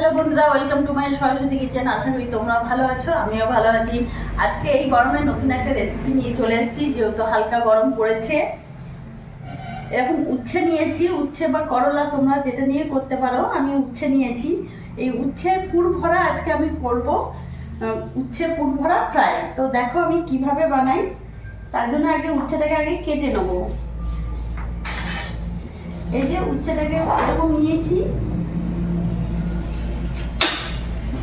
Hello বন্ধুরা welcome to my Saraswati kitchen আশা করি তোমরা ভালো আছো, আমিও ভালো আছি। আজকে এই গরমে নতুন একটা রেসিপি নিয়ে চলে এসেছি, যেহেতু হালকা গরম পড়েছে। এরকম উচ্ছে নিয়েছি, উচ্ছে বা করলা তোমরা যেটা নিয়ে করতে পারো, আমি উচ্ছে নিয়েছি। এই উচ্ছে পুর ভরা আজকে আমি করব উচ্ছে পুর ভরা ফ্রাই তো দেখো আমি কীভাবে বানাই, তার জন্য আগে উচ্ছেটাকে আগে কেটে নেব। এই যে উচ্ছেটাকে এরকম নিয়েছি।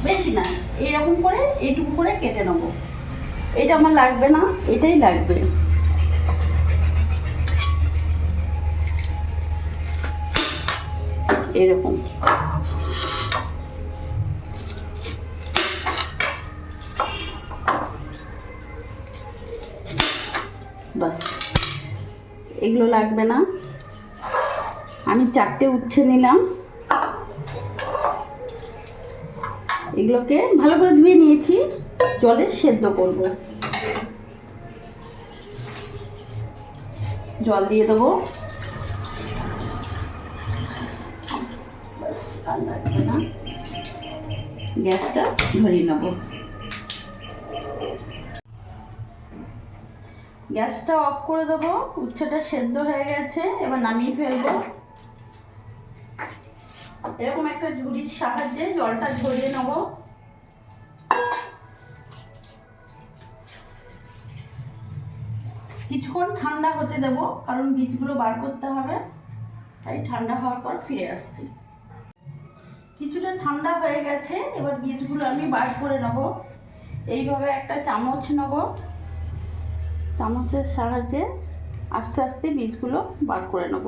বেশি না। এইরকম করে এইটুকু করে কেটে নেব। এটা আমার লাগবে না, এটাই লাগবে। এরকম। বাস। এগুলো লাগবে না। আমি চারটে উচ্ছে নিলাম। এগুলোকে ভালো করে ধুয়ে নিয়েছি। জলে সেদ্ধ করব। জল দিয়ে দেবো। গ্যাসটা ধরিয়ে নেব। গ্যাসটা অফ করে দেবো। উচ্ছেটা সেদ্ধ হয়ে গেছে। এবার নামিয়ে ফেলব। এরকম একটা ঝুড়ির সাহায্যে জলটা ঝরিয়ে নেব। কিছুক্ষণ ঠান্ডা হতে দেব, কারণ বীজগুলো বার করতে হবে। তাই ঠান্ডা হওয়ার পর ফিরে আসছি। কিছুটা ঠান্ডা হয়ে গেছে, এবার বীজগুলো আমি বার করে নেব। এইভাবে একটা চামচ নেব। চামচের সাহায্যে আস্তে আস্তে বীজগুলো বার করে নেব।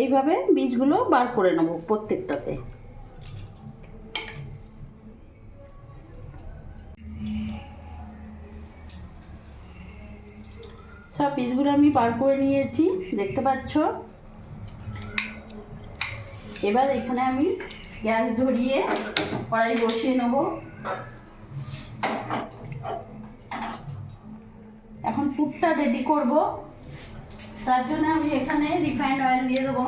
এইভাবে বীজগুলো বার করে নেব প্রত্যেকটাতে। সব বীজগুলো আমি বার করে নিয়েছি, দেখতে পাচ্ছ? এবার এখানে আমি গ্যাস ধরিয়ে কড়াই বসিয়ে নেব। এখন পুরটা রেডি করব। তার জন্য আমি এখানে রিফাইন্ড অয়েল দিয়ে দেবো।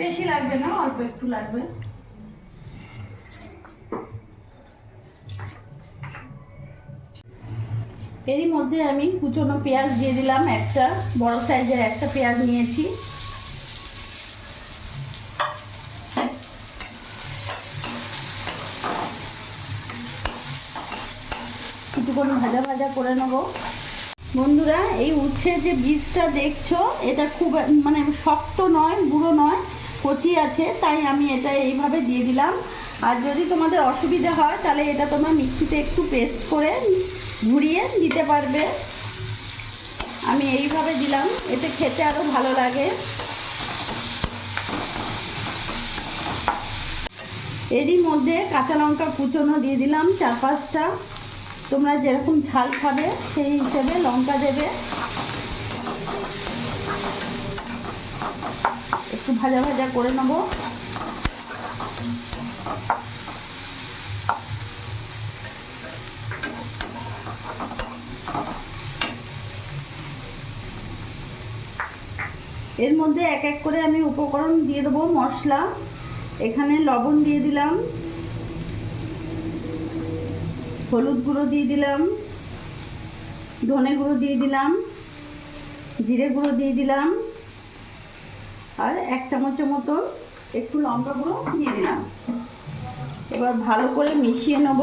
বেশি লাগবে না, অল্প একটু লাগবে। এরই মধ্যে আমি কুচনো পেঁয়াজ দিয়ে দিলাম একটা, বড় সাইজের একটা পেঁয়াজ নিয়েছি। কিছুক্ষণ ভাজা ভাজা করে নেব। বন্ধুরা, এই উচ্ছের যে বীজটা দেখছ, এটা খুব মানে শক্ত নয় বুড়ো নয়, কচি আছে, তাই আমি এটা এইভাবে দিয়ে দিলাম। আর যদি তোমাদের অসুবিধা হয়, তাহলে এটা তোমরা মিক্সিতে একটু পেস্ট করে ঘুরিয়ে দিতে পারবে। আমি এইভাবে দিলাম, এতে খেতে আরও ভালো লাগে। এরই মধ্যে কাঁচা লঙ্কা কুচনো দিয়ে দিলাম চার পাঁচটা। তোমরা যেরকম ঝাল খাবে, সেই হিসেবে লঙ্কা দেবে। একটু ভাজা ভাজা করে নেব। এর মধ্যে এক এক করে আমি উপকরণ দিয়ে দেবো মশলা। এখানে লবণ দিয়ে দিলাম। হলুদ গুঁড়ো দিয়ে দিলাম, ধনে গুঁড়ো দিয়ে দিলাম, জিরে গুঁড়ো দিয়ে দিলাম, আর এক চামচের মতো একটু লঙ্কা গুঁড়ো দিয়ে দিলাম। এবার ভালো করে মিশিয়ে নেব।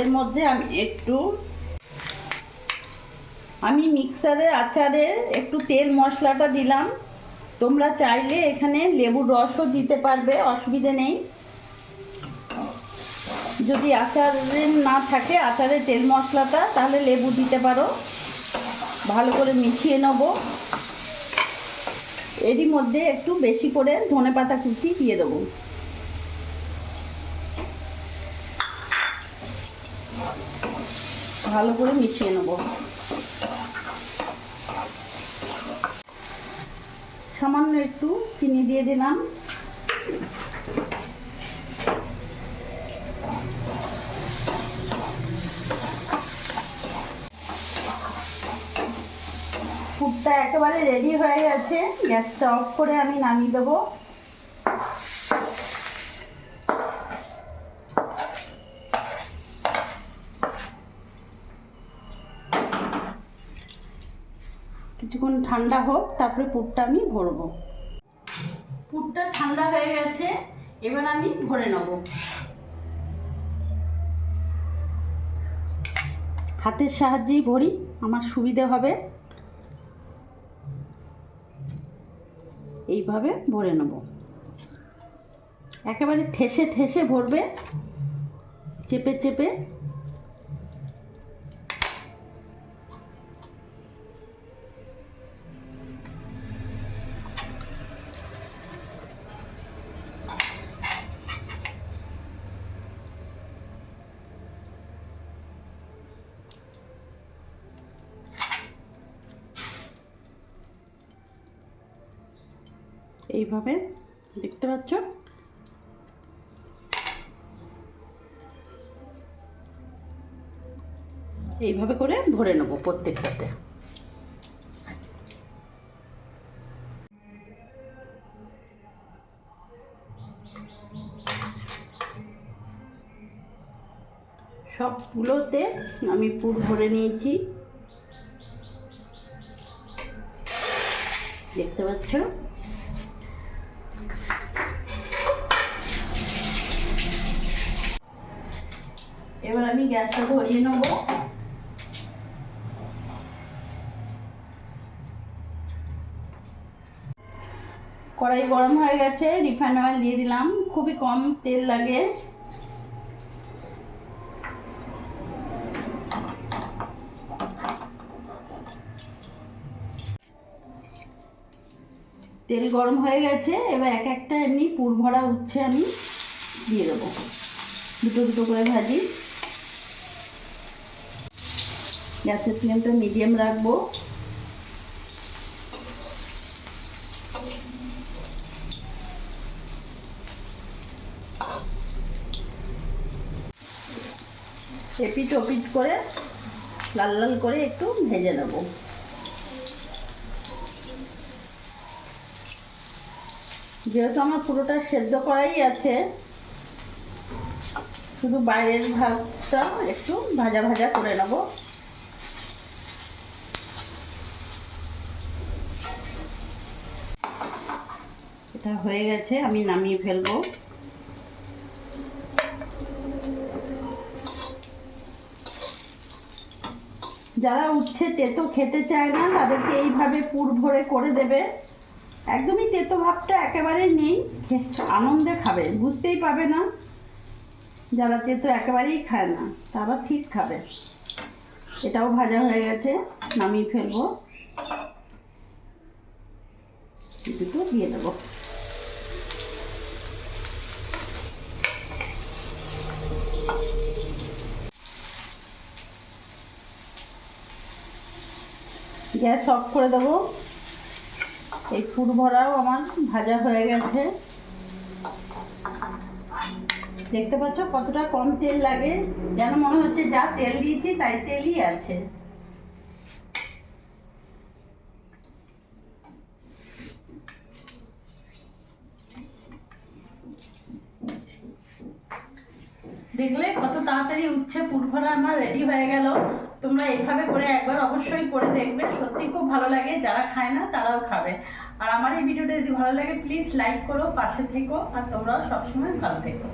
এর মধ্যে আমি একটু, আমি মিক্সারে, আচারে একটু তেল মশলাটা দিলাম। তোমরা চাইলে এখানে লেবুর রসও দিতে পারবে, অসুবিধে নেই। যদি আচারে না থাকে, আচারে তেল মশলাটা, তাহলে লেবু দিতে পারো। ভালো করে মিশিয়ে নেব। এরই মধ্যে একটু বেশি করে ধনে পাতা কুচি দিয়ে দেবো। ভালো করে মিশিয়ে নেব। সামান্য একটু চিনি দিয়ে দিলাম। পুরটা একেবারে রেডি হয়ে গেছে। গ্যাসটা অফ করে আমি নামিয়ে দেবো কিছুক্ষণ ঠান্ডা হোক, তারপরে পুরটা আমি ভরবো। পুরটা ঠান্ডা হয়ে গেছে, এবার আমি ভরে নেব। হাতের সাহায্যেই ভরি, আমার সুবিধে হবে। এইভাবে ভরে নেব। একেবারে ঠেসে ঠেসে ভরবে, চেপে চেপে এইভাবে দেখতে পাচ্ছ? এইভাবে করে ভরে নেব প্রত্যেকটাতে। সবগুলোতে আমি পুর ভরে নিয়েছি। দেখতে পাচ্ছ? এবার আমি গ্যাসটা ধরিয়ে নেব। কড়াই গরম হয়ে গেছে, রিফাইন অয়েল দিয়ে দিলাম। খুবই কম তেল লাগে। তেল গরম হয়ে গেছে, এবার এক একটা এমনি পুর ভরা উচ্ছে আমি দিয়ে দেবো। দুটো দুটো করে ভাজি। গ্যাসের ফ্লেমটা মিডিয়াম রাখব এপিট ওপিট করে লাল লাল করে একটু ভেজে নেব যেহেতু আমার পুরোটা সেদ্ধ করাই আছে, শুধু বাইরের ভাগটা একটু ভাজা ভাজা করে নেব। এটা হয়ে গেছে, আমি নামিয়ে ফেলব। যারা উচ্ছে তেতো খেতে চায় না, তাদেরকে এইভাবে পুর ভরে করে দেবে। একদমই তেতো ভাবটা একেবারে নেই আনন্দে খাবে, বুঝতেই পাবে না। যারা তেতো একেবারেই খায় না, তারা ঠিক খাবে। এটাও ভাজা হয়ে গেছে, নামিয়ে ফেলব। দিয়ে দেবো। গ্যাস অফ করে দেবো। এই পুর ভরাও আমার ভাজা হয়ে গেছে। দেখতে পাচ্ছ কতটা কম তেল লাগে? যেন মনে হচ্ছে যা তেল দিয়েছি তাই তেলই আছে। দেখলে কত তাড়াতাড়ি উচ্ছে পুরভরা আমার রেডি হয়ে গেল। তোমরা এইভাবে করে একবার অবশ্যই করে দেখবে। সত্যি খুব ভালো লাগে, যারা খায় না তারাও খাবে। আর আমার এই ভিডিওটা যদি ভালো লাগে প্লিজ লাইক করো, পাশে থেকো, আর তোমরাও সবসময় ভালো থেকো।